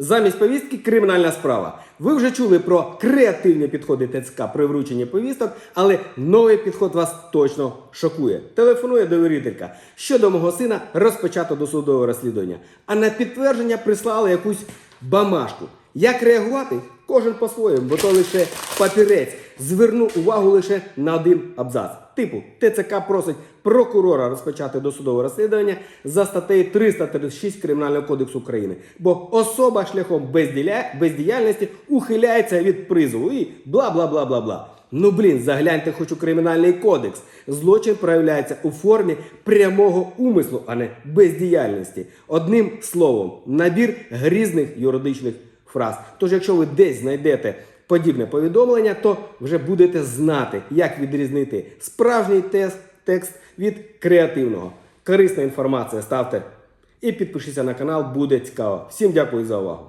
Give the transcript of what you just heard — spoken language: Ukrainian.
Замість повістки кримінальна справа. Ви вже чули про креативні підходи ТЦК при врученні повісток, але новий підход вас точно шокує. Телефонує довірителька. Щодо мого сина розпочато досудове розслідування. А на підтвердження прислали якусь бамашку. Як реагувати? Кожен по-своєму, бо то лише папірець. Зверну увагу лише на один абзац. Типу, ТЦК просить прокурора розпочати досудове розслідування за статтею 336 Кримінального кодексу України. Бо особа шляхом безділя- бездіяльності ухиляється від призову і бла бла бла бла бла. Ну блін, загляньте хоч у кримінальний кодекс. Злочин проявляється у формі прямого умислу, а не бездіяльності. Одним словом, набір грізних юридичних фраз. Тож, якщо ви десь знайдете подібне повідомлення, то вже будете знати, як відрізнити справжній текст, текст від креативного. Корисна інформація ставте і підпишіться на канал, буде цікаво. Всім дякую за увагу.